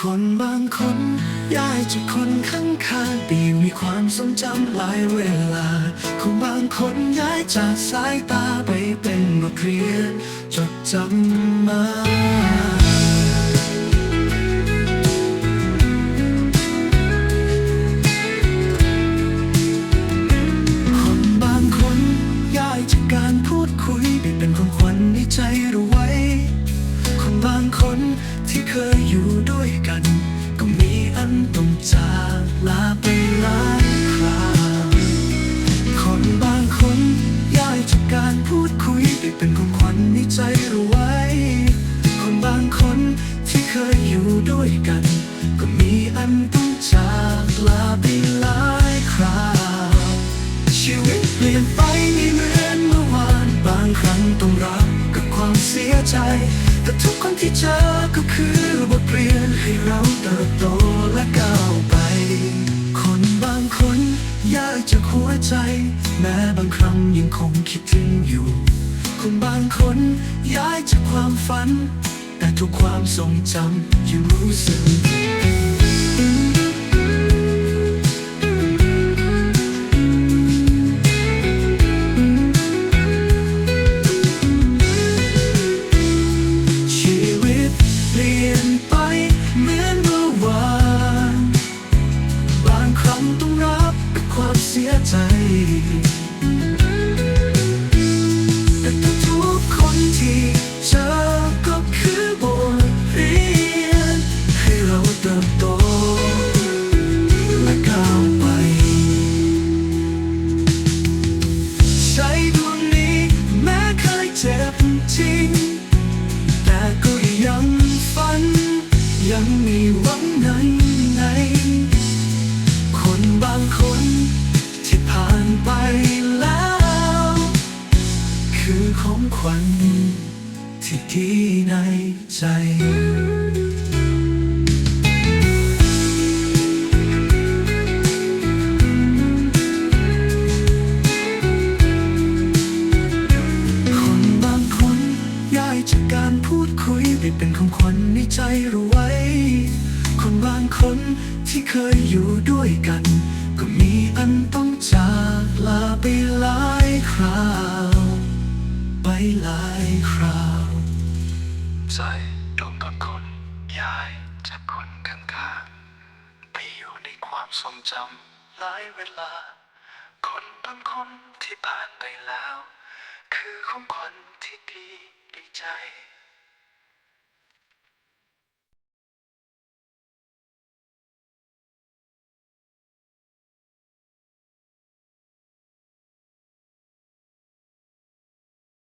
คนบางคนย้ายจากคนข้างข้างๆปีมีความทรงจำหลายเวลา คนบางคนย้ายจากสายตาไปเป็นบทเรียนจดจำมา ที่เคยอยู่ด้วยกัน ก็มีอันต้องจากลาไปหลายคราคนบางคนย้ายจากการพูดคุยไปเป็นของขวัญในใจเราไว้ คนบางคนที่เคยอยู่ด้วยกัน ก็มีอันต้องจากลาไปหลายคราชีวิตเปลี่ยนไปไม่เหมือนเมื่อวานบางครั้งต้องรับกับความเสียใจแต่ทุก ที่เจอก็คือบทเรียนให้เราเติบโตและก้าวไป คนบางคนยากจากหัวใจ แม้บางครั้งยังคงคิดถึงอยู่ คนบางคนย้ายจากความฝัน แต่ทุกความทรงจำยังรู้สึก เสียใจ แต่ทุกคนที่เจอก็คือบทเรียน ให้เราเติบโตและก้าวไป ใช้ดวงนี้แม้เคยเจ็บจริง แต่ก็ยังฝัน ยังมีหวังในใน คนบางคน ของขวัญที่ดีในใจคนบางคนย้ายจากการพูดคุยไปเป็นของขวัญในใจเราไว้ คนบางคนที่เคยอยู่ด้วยกันายหลายคราว ใจดวงบางคนย้ายจากคนข้างๆไปอยู่ในความทรงจำหลายเวลา คนบางคนที่ผ่านไปแล้ว คือของคนที่ดีในใจ